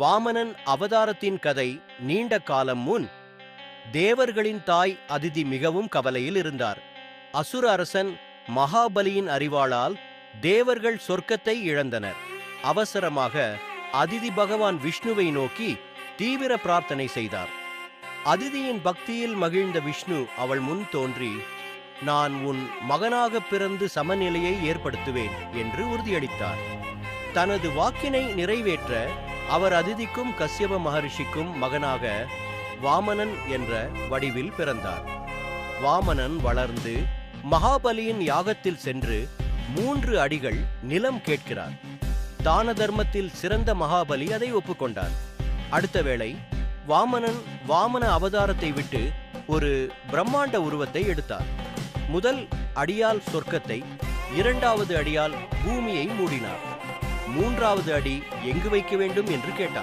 வாமனன் அவதாரத்தின் கதை நீண்ட காலம் முன் தேவர்களின் தாய் அதிதி மிகவும் கவலையில் இருந்தார். அசுர அரசன் மகாபலியின் அறிவாளால் தேவர்கள் சொர்க்கத்தை இழந்தனர். அவசரமாக அதிதி பகவான் விஷ்ணுவை நோக்கி தீவிர பிரார்த்தனை செய்தார். அதிதியின் பக்தியில் மகிழ்ந்த விஷ்ணு அவள் முன் தோன்றி நான் உன் மகனாக பிறந்து சமநிலையை ஏற்படுத்துவேன் என்று உறுதியளித்தார். தனது வாக்கினை நிறைவேற்ற அவர் அதிதிக்கும் கஸ்யப மகரிஷிக்கும் மகனாக வாமனன் என்ற வடிவில் பிறந்தார். வாமனன் வளர்ந்து மகாபலியின் யாகத்தில் சென்று மூன்று அடிகள் நிலம் கேட்கிறார். தான தர்மத்தில் சிறந்த மகாபலி அதை ஒப்புக்கொண்டார். அடுத்த வேளை வாமனன் வாமன அவதாரத்தை விட்டு ஒரு பிரம்மாண்ட உருவத்தை எடுத்தார். முதல் அடியால் சொர்க்கத்தை இரண்டாவது அடியால் பூமியை மூடினார். மூன்றாவது அடி எங்கு வைக்க வேண்டும் என்று கேட்டார்.